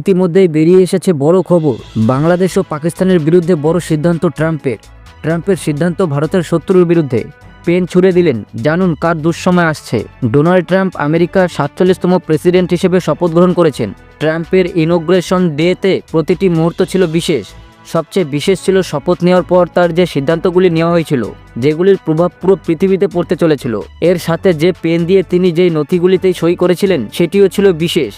ইতিমধ্যেই বেরিয়ে এসেছে বড় খবর, বাংলাদেশ ও পাকিস্তানের বিরুদ্ধে বড় সিদ্ধান্ত ট্রাম্পের। ট্রাম্পের সিদ্ধান্ত ভারতের শত্রুর বিরুদ্ধে। পেন ছুড়ে দিলেন, জানুন কার দুঃসময় আসছে। ডোনাল্ড ট্রাম্প আমেরিকার সাতচল্লিশতম প্রেসিডেন্ট হিসেবে শপথ গ্রহণ করেছেন। ট্রাম্পের ইনোগ্রেশন ডেতে প্রতিটি মুহূর্ত ছিল বিশেষ। সবচেয়ে বিশেষ ছিল শপথ নেওয়ার পর তার যে সিদ্ধান্তগুলি নেওয়া হয়েছিল, যেগুলির প্রভাব পুরো পৃথিবীতে পড়তে চলেছিল। এর সাথে যে পেন দিয়ে তিনি যেই নথিগুলিতেই সই করেছিলেন, সেটিও ছিল বিশেষ।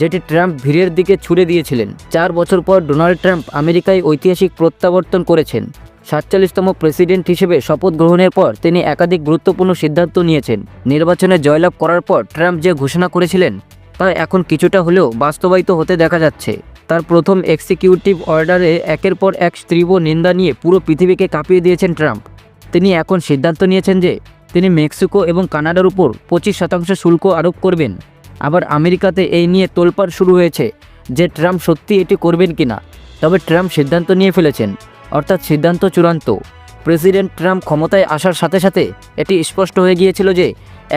যেটি ট্রাম্প ভিড়ের দিকে ছুড়ে দিয়েছিলেন। চার বছর পর ডোনাল্ড ট্রাম্প আমেরিকায় ঐতিহাসিক প্রত্যাবর্তন করেছেন। সাতচল্লিশতম প্রেসিডেন্ট হিসেবে শপথ গ্রহণের পর তিনি একাধিক গুরুত্বপূর্ণ সিদ্ধান্ত নিয়েছেন। নির্বাচনে জয়লাভ করার পর ট্রাম্প যে ঘোষণা করেছিলেন, তা এখন কিছুটা হলেও বাস্তবায়িত হতে দেখা যাচ্ছে। তার প্রথম এক্সিকিউটিভ অর্ডারে একের পর এক তীব্র নিন্দা নিয়ে পুরো পৃথিবীকে কাঁপিয়ে দিয়েছেন ট্রাম্প। তিনি এখন সিদ্ধান্ত নিয়েছেন যে তিনি মেক্সিকো এবং কানাডার উপর পঁচিশ শতাংশ শুল্ক আরোপ করবেন। আবার আমেরিকাতে এই নিয়ে তোলপাড় শুরু হয়েছে যে ট্রাম্প সত্যি এটি করবেন কিনা। তবে ট্রাম্প সিদ্ধান্ত নিয়ে ফেলেছেন, অর্থাৎ সিদ্ধান্ত চূড়ান্ত। প্রেসিডেন্ট ট্রাম্প ক্ষমতায় আসার সাথে সাথে এটি স্পষ্ট হয়ে গিয়েছিল যে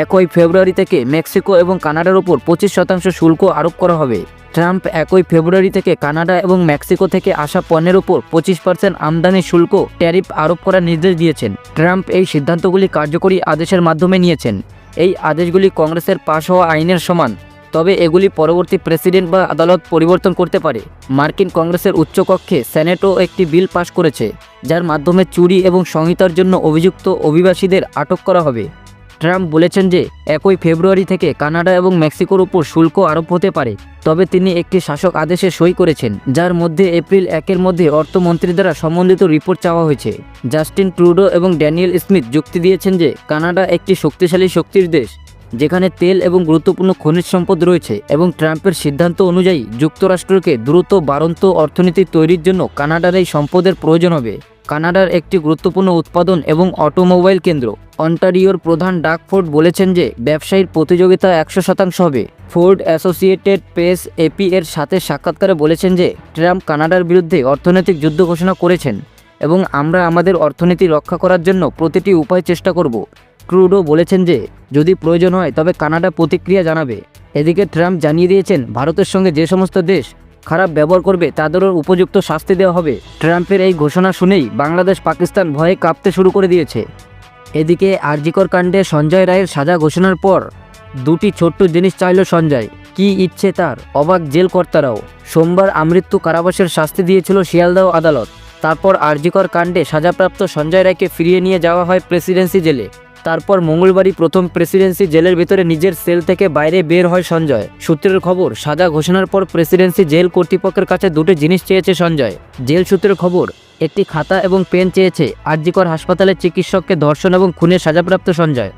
একই ফেব্রুয়ারি থেকে মেক্সিকো এবং কানাডার ওপর পঁচিশ শতাংশ শুল্ক আরোপ করা হবে। ট্রাম্প একই ফেব্রুয়ারি থেকে কানাডা এবং মেক্সিকো থেকে আসা পণ্যের উপর পঁচিশ পার্সেন্ট আমদানি শুল্ক, ট্যারিফ আরোপ করার নির্দেশ দিয়েছেন। ট্রাম্প এই সিদ্ধান্তগুলি কার্যকরী আদেশের মাধ্যমে নিয়েছেন। এই আদেশগুলি কংগ্রেসের পাশ হওয়া আইনের সমান, তবে এগুলি পরবর্তী প্রেসিডেন্ট বা আদালত পরিবর্তন করতে পারে। মার্কিন কংগ্রেসের উচ্চকক্ষে সেনেটও একটি বিল পাশ করেছে, যার মাধ্যমে চুরি এবং সংহিতার জন্য অভিযুক্ত অভিবাসীদের আটক করা হবে। ট্রাম্প বলেছেন যে, একই ফেব্রুয়ারি থেকে কানাডা এবং মেক্সিকোর উপর শুল্ক আরোপ হতে পারে। তবে তিনি একটি শাসক আদেশে সই করেছেন, যার মধ্যে এপ্রিল একের মধ্যে অর্থমন্ত্রী দ্বারা সম্বন্ধিত রিপোর্ট চাওয়া হয়েছে। জাস্টিন ট্রুডো এবং ড্যানিয়েল স্মিথ যুক্তি দিয়েছেন যে, কানাডা একটি শক্তিশালী শক্তির দেশ, যেখানে তেল এবং গুরুত্বপূর্ণ খনিজ সম্পদ রয়েছে এবং ট্রাম্পের সিদ্ধান্ত অনুযায়ী যুক্তরাষ্ট্রকে দ্রুত বাড়ন্ত অর্থনীতি তৈরির জন্য কানাডার এই সম্পদের প্রয়োজন হবে। কানাডার একটি গুরুত্বপূর্ণ উৎপাদন এবং অটোমোবাইল কেন্দ্র অন্টারিওর প্রধান ডাক ফোর্ড বলেছেন যে, ব্যবসায়ীর প্রতিযোগিতা একশো শতাংশ হবে। ফোর্ড অ্যাসোসিয়েটেড প্রেস এপি এর সাথে সাক্ষাৎকারে বলেছেন যে, ট্রাম্প কানাডার বিরুদ্ধে অর্থনৈতিক যুদ্ধ ঘোষণা করেছেন এবং আমরা আমাদের অর্থনীতি রক্ষা করার জন্য প্রতিটি উপায় চেষ্টা করব। ট্রুডো বলেছেন যে, যদি প্রয়োজন হয় তবে কানাডা প্রতিক্রিয়া জানাবে। এদিকে ট্রাম্প জানিয়ে দিয়েছেন, ভারতের সঙ্গে যে সমস্ত দেশ খারাপ ব্যবহার করবে তাদেরও উপযুক্ত শাস্তি দেওয়া হবে। ট্রাম্পের এই ঘোষণা শুনেই বাংলাদেশ পাকিস্তান ভয়ে কাঁপতে শুরু করে দিয়েছে। এদিকে আরজিকর কাণ্ডে সঞ্জয় রায়ের সাজা ঘোষণার পর দুটি ছোট্ট জিনিস চাইল সঞ্জয়। কি ইচ্ছে তার? অবাক জেল কর্তারাও সোমবার আমৃত্যু কারাবাসের শাস্তি দিয়েছিল শিয়ালদাহ আদালত। তারপর আরজিকর কাণ্ডে সাজাপ্রাপ্ত সঞ্জয় রায়কে ফিরিয়ে নিয়ে যাওয়া হয় প্রেসিডেন্সি জেলে। তারপর মঙ্গলবারই প্রথম প্রেসিডেন্সি জেলের ভিতরে নিজের সেল থেকে বাইরে বের হয় সঞ্জয়। সূত্রের খবর, সাজা ঘোষণার পর প্রেসিডেন্সি জেল কর্তৃপক্ষের কাছে দুটো জিনিস চেয়েছে সঞ্জয়। জেল সূত্রের খবর একটি খাতা এবং পেন চেয়েছে আরজিকর হাসপাতালের চিকিৎসককে ধর্ষণ এবং খুনের সাজাপ্রাপ্ত সঞ্জয়।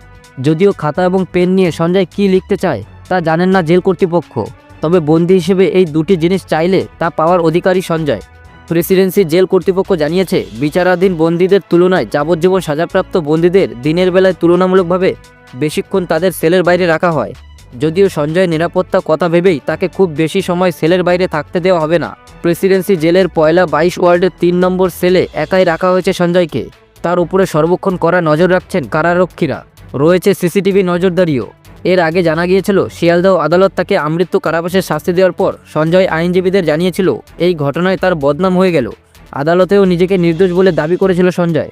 যদিও খাতা এবং পেন নিয়ে সঞ্জয় কী লিখতে চায় তা জানেন না জেল কর্তৃপক্ষ। তবে বন্দি হিসেবে এই দুটি জিনিস চাইলে তা পাওয়ার অধিকারী সঞ্জয়। প্রেসিডেন্সি জেল কর্তৃপক্ষ জানিয়েছে, বিচারাধীন বন্দীদের তুলনায় যাবজ্জীবন সাজাপ্রাপ্ত বন্দীদের দিনের বেলায় তুলনামূলকভাবে বেশিক্ষণ তাদের সেলের বাইরে রাখা হয়। যদিও সঞ্জয় নিরাপত্তা কথা ভেবেই তাকে খুব বেশি সময় সেলের বাইরে থাকতে দেওয়া হবে না। প্রেসিডেন্সি জেলের পয়লা বাইশ ওয়ার্ডের তিন নম্বর সেলে একাই রাখা হয়েছে সঞ্জয়কে। তার উপরে সর্বক্ষণ করা নজর রাখছেন কারারক্ষীরা। রয়েছে সিসিটিভি নজরদারিও। এর আগে জানা গিয়েছিল, শিয়ালদহ আদালত তাকে আমৃত্যু কারাবাসের শাস্তি দেওয়ার পর সঞ্জয় আইনজীবীদের জানিয়েছিল, এই ঘটনায় তার বদনাম হয়ে গেল। আদালতেও নিজেকে নির্দোষ বলে দাবি করেছিল সঞ্জয়।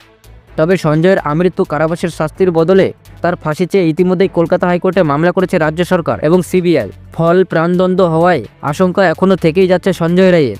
তবে সঞ্জয়ের আমৃত্যু কারাবাসের শাস্তির বদলে তার ফাঁসি চেয়ে ইতিমধ্যেই কলকাতা হাইকোর্টে মামলা করেছে রাজ্য সরকার এবং সিবিআই। ফল প্রাণদণ্ড হওয়ায় আশঙ্কা এখনও থেকেই যাচ্ছে সঞ্জয় রায়ের।